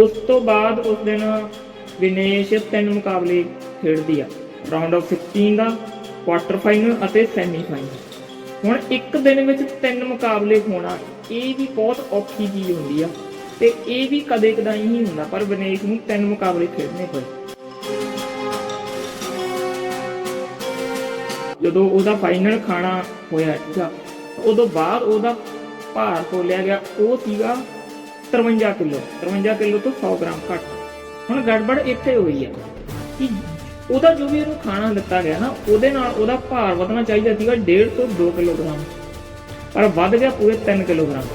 ਉਸ ਤੋਂ ਬਾਅਦ ਉਸ ਦਿਨ ਵਿਨੇਸ਼ ਤਿੰਨ ਮੁਕਾਬਲੇ ਖੇਡਦੀ ਆ। ਰਾਉਂਡ ਆਫ 16 ਦਾ ਕੁਆਟਰ ਫਾਈਨਲ ਅਤੇ ਸੈਮੀ ਫਾਈਨਲ ਹੁਣ ਇੱਕ ਦਿਨ ਵਿੱਚ ਤਿੰਨ ਮੁਕਾਬਲੇ ਹੋਣਾ, ਇਹ ਵੀ ਬਹੁਤ ਔਖੀ ਚੀਜ਼ ਹੁੰਦੀ ਆ ਤੇ ਇਹ ਵੀ ਕਦੇ ਕਦਾਈ ਹੀ ਹੁੰਦਾ, ਪਰ ਵਿਨੇਸ਼ ਨੂੰ ਤਿੰਨ ਮੁਕਾਬਲੇ ਖੇਡਣੇ ਪਏ। ਜਦੋਂ ਉਹਦਾ ਫਾਈਨਲ ਖਾਣਾ ਹੋਇਆ ਸੀਗਾ, ਉਦੋਂ ਬਾਅਦ ਉਹਦਾ ਭਾਰ ਤੋਲਿਆ ਗਿਆ, ਉਹ ਸੀਗਾ 53 ਕਿਲੋ 53 ਕਿਲੋ ਤੋਂ 100 ਗ੍ਰਾਮ ਘੱਟ। ਹੁਣ ਗੜਬੜ ਇੱਥੇ ਹੋਈ ਆ ਕਿ ਉਹਦਾ ਜੋ ਵੀ ਉਹਨੂੰ ਖਾਣਾ ਦਿੱਤਾ ਗਿਆ ਨਾ, ਉਹਦੇ ਨਾਲ ਉਹਦਾ ਭਾਰ ਵਧਣਾ ਚਾਹੀਦਾ ਸੀਗਾ 1.5 ਤੋਂ 2 ਕਿਲੋਗ੍ਰਾਮ, ਪਰ ਵੱਧ ਗਿਆ ਪੂਰੇ 3 ਕਿਲੋਗ੍ਰਾਮ।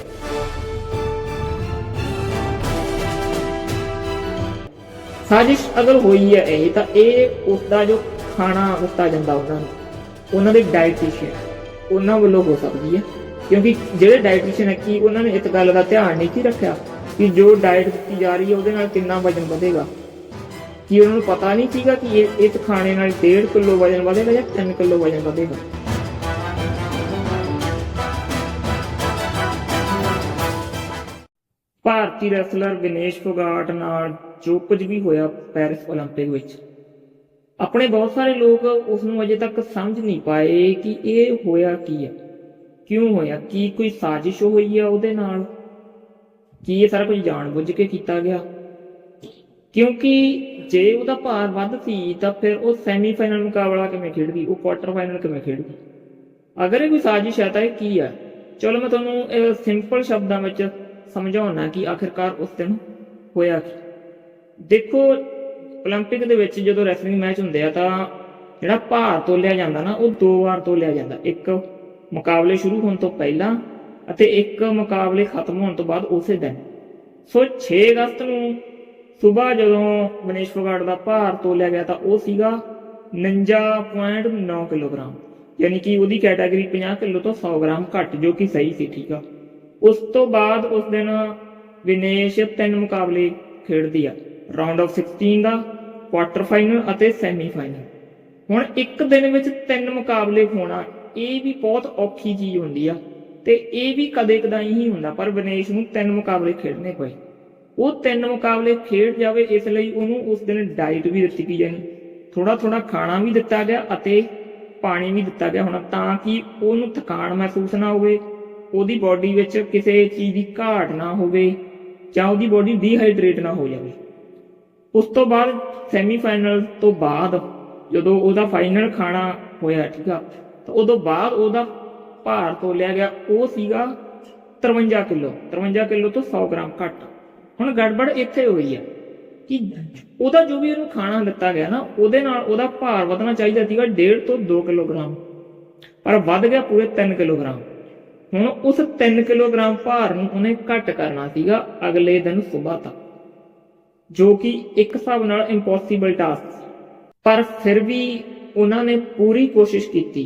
ਸਾਜ਼ਿਸ਼ ਅਗਰ ਹੋਈ ਹੈ ਇਹ, ਤਾਂ ਇਹ ਉਸ ਦਾ ਜੋ ਖਾਣਾ ਦਿੱਤਾ ਜਾਂਦਾ, ਉਹਨਾਂ ਨੂੰ, ਉਹਨਾਂ ਦੇ ਡਾਈਟੀਸ਼ੀਅਨ ਉਹਨਾਂ ਵੱਲੋਂ ਹੋ ਸਕਦੀ ਹੈ। ਕਿਉਂਕਿ ਜਿਹੜੇ ਡਾਈਟੀਸ਼ੀਅਨ ਹੈ ਕੀ ਉਹਨਾਂ ਨੇ ਇਸ ਗੱਲ ਦਾ ਧਿਆਨ ਨਹੀਂ ਕੀ ਰੱਖਿਆ ਕਿ ਜੋ ਡਾਈਟ ਦਿੱਤੀ ਜਾ ਰਹੀ ਹੈ ਉਹਦੇ ਨਾਲ ਕਿੰਨਾ ਵਜਨ ਵਧੇਗਾ ਕੀ ਉਹਨਾਂ ਨੂੰ ਪਤਾ ਨਹੀਂ ਸੀਗਾ ਕਿ ਇਹ ਇਸ ਖਾਣੇ ਨਾਲ 1.5 ਕਿਲੋ ਵਜਨ ਵਧੇਗਾ ਜਾਂ 3 ਕਿਲੋ ਵਜਨ ਵਧੇਗਾ ਭਾਰਤੀ ਰੈਸਲਰ ਵਿਨੇਸ਼ ਫੋਗਾਟ ਨਾਲ ਜੋ ਕੁਝ ਵੀ ਹੋਇਆ ਪੈਰਿਸ 올림픽 ਵਿੱਚ ਆਪਣੇ ਬਹੁਤ ਸਾਰੇ ਲੋਕ ਉਸ ਨੂੰ ਅਜੇ ਤੱਕ ਸਮਝ ਨਹੀਂ ਪਾਏ ਕਿ ਇਹ ਹੋਇਆ ਕੀ ਹੈ ਕਿਉਂ ਹੋਇਆ ਕੀ ਕੋਈ ਸਾਜ਼ਿਸ਼ ਹੋਈ ਹੈ ਉਹਦੇ ਨਾਲ ਕੀ ਇਹ ਸਾਰਾ ਕੁਝ ਜਾਣਬੁੱਝ ਕੇ ਕੀਤਾ ਗਿਆ ਕਿਉਂਕਿ ਜੇ ਉਹਦਾ ਭਾਰ ਵੱਧ ਸੀ ਤਾਂ ਫਿਰ ਉਹ ਸੈਮੀਫਾਈਨਲ ਮੁਕਾਬਲਾ ਕਿਵੇਂ ਖੇਡਦੀ ਉਹ ਕੁਆਟਰ ਫਾਈਨਲ ਕਿਵੇਂ ਖੇਡਦੀ ਅਗਰ ਇਹ ਕੋਈ ਸਾਜ਼ਿਸ਼ ਹੈ ਤਾਂ ਇਹ ਕੀ ਹੈ ਚਲੋ ਮੈਂ ਤੁਹਾਨੂੰ ਇਹ ਸਿੰਪਲ ਸ਼ਬਦਾਂ ਵਿੱਚ ਸਮਝਾਉਣਾ ਕਿ ਆਖਿਰਕਾਰ ਉਸ ਦਿਨ ਹੋਇਆ ਕੀ ਦੇਖੋ 올림픽 ਦੇ ਵਿੱਚ ਜਦੋਂ ਰੈਸਲਿੰਗ ਮੈਚ ਹੁੰਦੇ ਆ ਤਾਂ ਜਿਹੜਾ ਭਾਰ ਤੋਲਿਆ ਜਾਂਦਾ ਨਾ ਉਹ ਦੋ ਵਾਰ ਤੋਲਿਆ ਜਾਂਦਾ ਇੱਕ ਮੁਕਾਬਲੇ ਸ਼ੁਰੂ ਹੋਣ ਤੋਂ ਪਹਿਲਾਂ ਅਤੇ ਇੱਕ ਮੁਕਾਬਲੇ ਖਤਮ ਹੋਣ ਤੋਂ ਬਾਅਦ ਉਸੇ ਦਿਨ। ਸੋ 6 ਅਗਸਤ ਨੂੰ ਸਵੇਰ ਜਦੋਂ ਮਨੀਸ਼ ਫੋਗਾਟ ਦਾ ਭਾਰ ਤੋਲਿਆ ਗਿਆ ਤਾਂ ਉਹ ਸੀਗਾ 49.9 ਕਿਲੋਗ੍ਰਾਮ, ਯਾਨੀ ਕਿ ਉਹਦੀ ਕੈਟਾਗਰੀ 50 ਕਿਲੋ ਤੋਂ 100 ਗ੍ਰਾਮ ਘੱਟ, ਜੋ ਕਿ ਸਹੀ ਸੀ, ਠੀਕ ਆ। ਉਸ ਤੋਂ ਬਾਅਦ ਉਸ ਦਿਨ ਵਿਨੇਸ਼ ਤਿੰਨ ਮੁਕਾਬਲੇ ਖੇਡਦੀ ਆ। ਰਾਉਂਡ ਆਫ 16 ਦਾ ਕੁਆਟਰ ਫਾਈਨਲ ਅਤੇ ਸੈਮੀ ਫਾਈਨਲ ਹੁਣ ਇੱਕ ਦਿਨ ਵਿੱਚ ਤਿੰਨ ਮੁਕਾਬਲੇ ਹੋਣਾ ਇਹ ਵੀ ਬਹੁਤ ਔਖੀ ਚੀਜ਼ ਹੁੰਦੀ ਆ ਤੇ ਇਹ ਵੀ ਕਦੇ ਕਦਾਈ ਹੀ ਹੁੰਦਾ, ਪਰ ਵਿਨੇਸ਼ ਨੂੰ ਤਿੰਨ ਮੁਕਾਬਲੇ ਖੇਡਣੇ ਪਏ। ਉਹ ਤਿੰਨ ਮੁਕਾਬਲੇ ਖੇਡ ਜਾਵੇ, ਇਸ ਲਈ ਉਹਨੂੰ ਉਸ ਦਿਨ ਡਾਈਟ ਵੀ ਦਿੱਤੀ ਗਈ ਜਾਣੀ। ਥੋੜਾ ਥੋੜਾ ਖਾਣਾ ਵੀ ਦਿੱਤਾ ਗਿਆ ਅਤੇ ਪਾਣੀ ਵੀ ਦਿੱਤਾ ਗਿਆ ਹੋਣਾ, ਤਾਂ ਕਿ ਉਹਨੂੰ ਥਕਾਨ ਮਹਿਸੂਸ ਨਾ ਹੋਵੇ, ਉਹਦੀ ਬਾਡੀ ਵਿੱਚ ਕਿਸੇ ਚੀਜ਼ ਦੀ ਘਾਟ ਨਾ ਹੋਵੇ, ਜਾਂ ਉਹਦੀ ਬਾਡੀ ਡੀਹਾਈਡਰੇਟ ਨਾ ਹੋ ਜਾਵੇ। ਉਸ ਤੋਂ ਬਾਅਦ ਸੈਮੀਫਾਈਨਲ ਤੋਂ ਬਾਅਦ ਜਦੋਂ ਉਹਦਾ ਫਾਈਨਲ ਖਾਣਾ ਹੋਇਆ, ਠੀਕ ਆ ਤਾਂ ਉਦੋਂ ਬਾਅਦ ਉਹਦਾ ਭਾਰ ਤੋਲਿਆ ਗਿਆ, ਉਹ ਸੀਗਾ 53 ਕਿਲੋ 53 ਕਿਲੋ ਤੋਂ 100 ਗ੍ਰਾਮ ਘੱਟ। ਹੁਣ ਗੜਬੜ ਇੱਥੇ ਹੋਈ ਹੈ ਕਿ ਉਹਦਾ ਜੋ ਵੀ ਉਹਨੂੰ ਖਾਣਾ ਦਿੱਤਾ ਗਿਆ ਨਾ, ਉਹਦੇ ਨਾਲ ਉਹਦਾ ਭਾਰ ਵਧਣਾ ਚਾਹੀਦਾ ਸੀਗਾ 1.5 ਤੋਂ 2 ਕਿਲੋਗ੍ਰਾਮ, ਪਰ ਵੱਧ ਗਿਆ ਪੂਰੇ 3 ਕਿਲੋਗ੍ਰਾਮ। ਹੁਣ ਉਸ 3 ਕਿਲੋਗ੍ਰਾਮ ਭਾਰ ਨੂੰ ਉਹਨੇ ਘੱਟ ਕਰਨਾ ਸੀਗਾ ਅਗਲੇ ਦਿਨ ਸਵੇਰ ਤੱਕ, ਜੋ ਕਿ ਇੱਕ ਹਿਸਾਬ ਨਾਲ ਇੰਪੋਸੀਬਲ ਟਾਸਕ ਸੀ। ਪਰ ਫਿਰ ਵੀ ਉਹਨਾਂ ਨੇ ਪੂਰੀ ਕੋਸ਼ਿਸ਼ ਕੀਤੀ।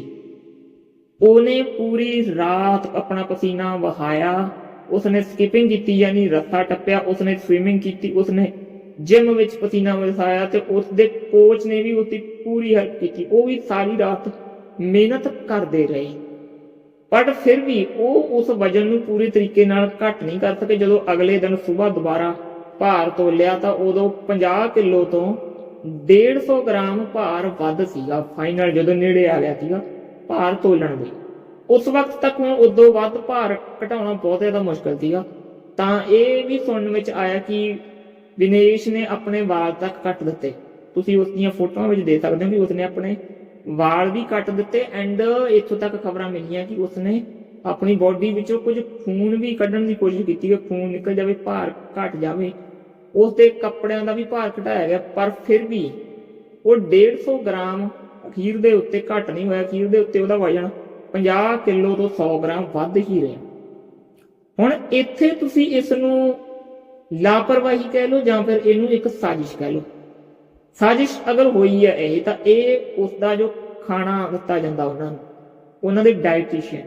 ਉਹਨੇ ਪੂਰੀ ਰਾਤ ਆਪਣਾ ਪਸੀਨਾ ਵਹਾਇਆ, ਉਸਨੇ ਸਕਿਪਿੰਗ ਕੀਤੀ ਯਾਨੀ ਰੱਸਾ ਟੱਪਿਆ, ਉਸਨੇ ਸਵਿਮਿੰਗ ਕੀਤੀ, ਉਸਨੇ ਜਿਮ ਵਿੱਚ ਪਸੀਨਾ ਵਹਾਇਆ ਤੇ ਉਸਦੇ ਕੋਚ ਨੇ ਵੀ ਉਸਦੀ ਪੂਰੀ ਹੈਲਪ ਕੀਤੀ। ਉਹ ਵੀ ਸਾਰੀ ਰਾਤ ਮਿਹਨਤ ਕਰਦੇ ਰਹੇ। ਪਰ ਫਿਰ ਵੀ ਉਹ ਉਸ ਵਜਨ ਨੂੰ ਪੂਰੀ ਤਰੀਕੇ ਨਾਲ ਘੱਟ ਨਹੀਂ ਕਰ ਸਕੇ। ਜਦੋਂ ਅਗਲੇ ਦਿਨ ਸਵੇਰ ਦੁਬਾਰਾ ਭਾਰ ਤੋਲਿਆ ਤਾਂ ਉਦੋਂ 50 ਕਿਲੋ ਤੋਂ 150 ਗ੍ਰਾਮ ਭਾਰ ਵੱਧ ਸੀਗਾ। ਫਾਈਨਲ ਜਦੋਂ ਨੇੜੇ ਆ ਗਿਆ ਸੀਗਾ। ਭਾਰ ਤੋਲਣ ਦੇ। ਉਸ ਵਕਤ ਤੱਕ ਹੁਣ ਉਦੋਂ ਵੱਧ ਭਾਰ ਘਟਾਉਣਾ ਬਹੁਤ ਜ਼ਿਆਦਾ ਮੁਸ਼ਕਲ ਸੀਗਾ। ਤਾਂ ਇਹ ਵੀ ਸੁਣਨ ਵਿੱਚ ਆਇਆ ਕਿ ਵਿਨੇਸ਼ ਨੇ ਆਪਣੇ ਵਾਲ ਤੱਕ ਕੱਟ ਦਿੱਤੇ। ਤੁਸੀਂ ਉਸ ਦੀਆਂ ਫੋਟੋਆਂ ਵਿੱਚ ਦੇਖ ਸਕਦੇ ਹੋ ਕਿ ਉਸਨੇ ਆਪਣੇ ਵਾਲ ਵੀ ਕੱਟ ਦਿੱਤੇ ਐਂਡ ਇੱਥੋਂ ਤੱਕ ਖਬਰਾਂ ਮਿਲੀਆਂ ਕਿ ਉਸਨੇ ਆਪਣੀ ਬਾਡੀ ਵਿੱਚੋਂ ਕੁਝ ਖੂਨ ਵੀ ਕੱਢਣ ਦੀ ਕੋਸ਼ਿਸ਼ ਕੀਤੀ ਕਿ ਖੂਨ ਨਿਕਲ ਜਾਵੇ, ਭਾਰ ਘਟ ਜਾਵੇ। ਉਸ ਦੇ ਕੱਪੜਿਆਂ ਦਾ ਵੀ ਭਾਰ ਘਟਾਇਆ ਗਿਆ, ਪਰ ਫਿਰ ਵੀ ਉਹ 150 ਗ੍ਰਾਮ ਖੀਰ ਦੇ ਉੱਤੇ ਘਟ ਨਹੀਂ ਹੋਇਆ, ਖੀਰ ਦੇ ਉੱਤੇ ਉਹਦਾ ਵਜਨ 50 ਕਿਲੋ ਤੋਂ 100 ਗ੍ਰਾਮ ਵੱਧ ਹੀ ਰਿਹਾ। ਹੁਣ ਇੱਥੇ ਤੁਸੀਂ ਇਸ ਨੂੰ ਲਾਪਰਵਾਹੀ ਕਹਿ ਲਓ ਜਾਂ ਫਿਰ ਇਹਨੂੰ ਇੱਕ ਸਾਜ਼ਿਸ਼ ਕਹਿ ਲਓ। ਸਾਜ਼ਿਸ਼ ਅਗਰ ਹੋਈ ਹੈ ਇਹ, ਤਾਂ ਇਹ ਉਸ ਦਾ ਜੋ ਖਾਣਾ ਦਿੱਤਾ ਜਾਂਦਾ ਉਹਨਾਂ ਨੂੰ, ਉਹਨਾਂ ਦੇ ਡਾਈਟੀਸ਼ੀਅਨ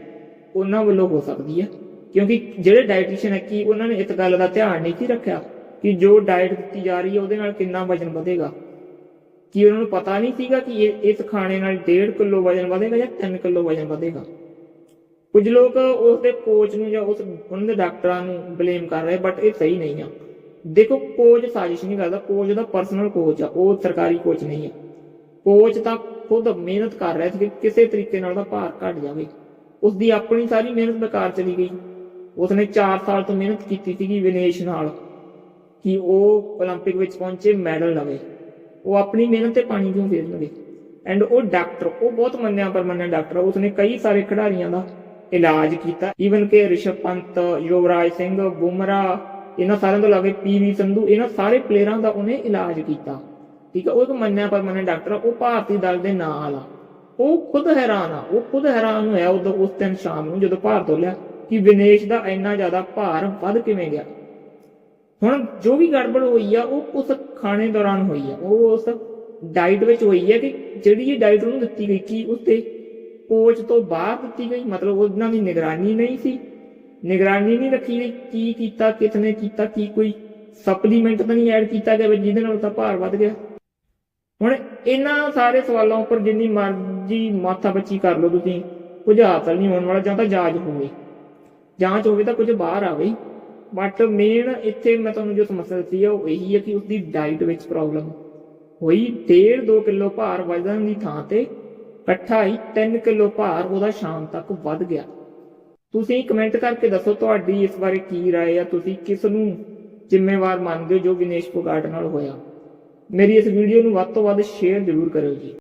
ਉਹਨਾਂ ਵੱਲੋਂ ਹੋ ਸਕਦੀ ਹੈ। ਕਿਉਂਕਿ ਜਿਹੜੇ ਡਾਈਟੀਸ਼ੀਅਨ ਹੈ, ਕਿ ਉਹਨਾਂ ਨੇ ਇਸ ਗੱਲ ਦਾ ਧਿਆਨ ਨਹੀਂ ਕੀ ਰੱਖਿਆ ਕਿ ਜੋ ਡਾਈਟ ਦਿੱਤੀ ਜਾ ਰਹੀ ਹੈ, ਉਹਦੇ ਨਾਲ ਕਿੰਨਾ ਵਜਨ ਵਧੇਗਾ? ਕੀ ਉਹਨਾਂ ਨੂੰ ਪਤਾ ਨਹੀਂ ਸੀਗਾ ਕਿ ਇਹ ਇਸ ਖਾਣੇ ਨਾਲ 1.5 ਕਿਲੋ ਵਜਨ ਵਧੇਗਾ ਜਾਂ 3 ਕਿਲੋ ਵਜਨ ਵਧੇਗਾ ਕੁਝ ਲੋਕ ਉਸ ਦੇ ਕੋਚ ਨੂੰ ਜਾਂ ਉਸ ਉਹਨਾਂ ਦੇ ਡਾਕਟਰਾਂ ਨੂੰ ਬਲੇਮ ਕਰ ਰਹੇ ਬਟ ਇਹ ਸਹੀ ਨਹੀਂ ਆ ਦੇਖੋ ਕੋਚ ਸਾਜ਼ਿਸ਼ ਨਹੀਂ ਕਰਦਾ ਕੋਚ ਦਾ ਪਰਸਨਲ ਕੋਚ ਆ ਉਹ ਸਰਕਾਰੀ ਕੋਚ ਨਹੀਂ ਹੈ ਕੋਚ ਤਾਂ ਖੁਦ ਮਿਹਨਤ ਕਰ ਰਿਹਾ ਸੀ ਕਿ ਕਿਸੇ ਤਰੀਕੇ ਨਾਲ ਉਹਦਾ ਭਾਰ ਘਟ ਜਾਵੇ ਉਸ ਦੀ ਆਪਣੀ ਸਾਰੀ ਮਿਹਨਤ ਬੇਕਾਰ ਚਲੀ ਗਈ ਉਸਨੇ 4 ਸਾਲ ਤੋਂ ਮਿਹਨਤ ਕੀਤੀ ਸੀਗੀ ਵਿਨੇਸ਼ ਨਾਲ ਕਿ ਉਹ 올림픽 ਵਿੱਚ ਪਹੁੰਚੇ ਮੈਡਲ ਲਵੇ ਉਹ ਆਪਣੀ ਮਿਹਨਤ ਤੇ ਪਾਣੀ ਕਿਉਂ ਫੇਰ ਐਂਡ ਉਹ ਡਾਕਟਰ ਉਹ ਬਹੁਤ ਮੰਨਿਆ ਪਰਮੰਨਿਆ ਡਾਕਟਰ ਉਸਨੇ ਕਈ ਸਾਰੇ ਖਿਡਾਰੀਆਂ ਦਾ ਇਲਾਜ ਕੀਤਾ। ਈਵਨ ਕਿ ਰਿਸ਼ਵ ਪੰਤ ਯੁਵਰਾਜ ਸਿੰਘ ਬੁਮਰਾ ਇਹਨਾਂ ਸਾਰਿਆਂ ਤੋਂ ਇਲਾਵਾ ਪੀਵੀ ਸੰਧੂ ਇਹਨਾਂ ਸਾਰੇ ਪਲੇਅਰਾਂ ਦਾ ਉਹਨੇ ਇਲਾਜ ਕੀਤਾ। ਠੀਕ ਆ ਉਹ ਇੱਕ ਮੰਨਿਆ ਪਰਮੰਨਿਆ ਡਾਕਟਰ ਆ, ਉਹ ਭਾਰਤੀ ਦਲ ਦੇ ਨਾਲ ਆ। ਉਹ ਖੁਦ ਹੈਰਾਨ ਆ ਉਹ ਖੁਦ ਹੈਰਾਨ ਹੋਇਆ ਉਦੋਂ ਉਸ ਦਿਨ ਸ਼ਾਮ ਨੂੰ ਜਦੋਂ ਭਾਰ ਤੋਲਿਆ ਕਿ ਵਿਨੇਸ਼ ਦਾ ਇੰਨਾ ਜ਼ਿਆਦਾ ਭਾਰ ਵੱਧ ਕਿਵੇਂ ਗਿਆ। ਹੁਣ ਜੋ ਵੀ ਗੜਬੜ ਹੋਈ ਆ, ਉਹ ਉਸ ਖਾਣੇ ਦੌਰਾਨ ਹੋਈ ਆ। ਉਹ ਉਸ ਡਾਈਟ ਵਿੱਚ ਹੋਈ ਹੈ ਕਿ ਜਿਹੜੀ ਇਹ ਡਾਈਟ ਉਹਨੂੰ ਦਿੱਤੀ ਗਈ ਕੀ ਉਸਤੇ ਕੋਚ ਤੋਂ ਬਾਹਰ ਦਿੱਤੀ ਗਈ। ਮਤਲਬ ਉਹਨਾਂ ਦੀ ਨਿਗਰਾਨੀ ਨਹੀਂ ਸੀ। ਨਿਗਰਾਨੀ ਨਹੀਂ ਰੱਖੀ ਗਈ ਕੀ ਕੀਤਾ ਕਿਤਨੇ ਕੀਤਾ, ਕੀ ਕੋਈ ਸਪਲੀਮੈਂਟ ਤਾਂ ਨਹੀਂ ਐਡ ਕੀਤਾ ਗਿਆ ਜਿਹਦੇ ਨਾਲ ਉਹਦਾ ਭਾਰ ਵੱਧ ਗਿਆ। ਹੁਣ ਇਹਨਾਂ ਸਾਰੇ ਸਵਾਲਾਂ ਉੱਪਰ ਜਿੰਨੀ ਮਰਜ਼ੀ ਮਾਥਾ ਬੱਚੀ ਕਰ ਲਓ ਤੁਸੀਂ। ਕੁਝ ਹਾਸਲ ਨਹੀਂ ਹੋਣ ਵਾਲਾ, ਜਾਂ ਤਾਂ ਜਾਂਚ ਹੋਵੇ। ਜਾਂਚ ਹੋਵੇ ਤਾਂ ਕੁਝ ਬਾਹਰ ਆਵੇ। ਬਟ ਮੇਨ ਇੱਥੇ ਮੈਂ ਤੁਹਾਨੂੰ ਜੋ ਸਮੱਸਿਆ ਦੱਸੀ ਹੈ ਉਹ ਇਹੀ ਹੈ ਕਿ ਉਸਦੀ ਡਾਈਟ ਵਿੱਚ ਪ੍ਰੋਬਲਮ ਹੋਈ 1.5 2 ਕਿਲੋ ਭਾਰ ਵਧਣ ਦੀ ਥਾਂ ਤੇ ਇਕੱਠਾ ਹੀ 3 ਕਿਲੋ ਭਾਰ ਉਹਦਾ ਸ਼ਾਮ ਤੱਕ ਵੱਧ ਗਿਆ ਤੁਸੀਂ ਕਮੈਂਟ ਕਰਕੇ ਦੱਸੋ ਤੁਹਾਡੀ ਇਸ ਬਾਰੇ ਕੀ رائے ਹੈ ਤੁਸੀਂ ਕਿਸ ਨੂੰ ਜ਼ਿੰਮੇਵਾਰ ਮੰਨਦੇ ਹੋ ਜੋ ਵਿਨੇਸ਼ ਫੋਗਾਟ ਨਾਲ ਹੋਇਆ ਮੇਰੀ ਇਸ ਵੀਡੀਓ ਨੂੰ ਵੱਧ ਤੋਂ ਵੱਧ ਸ਼ੇਅਰ ਜ਼ਰੂਰ ਕਰਿਓ ਜੀ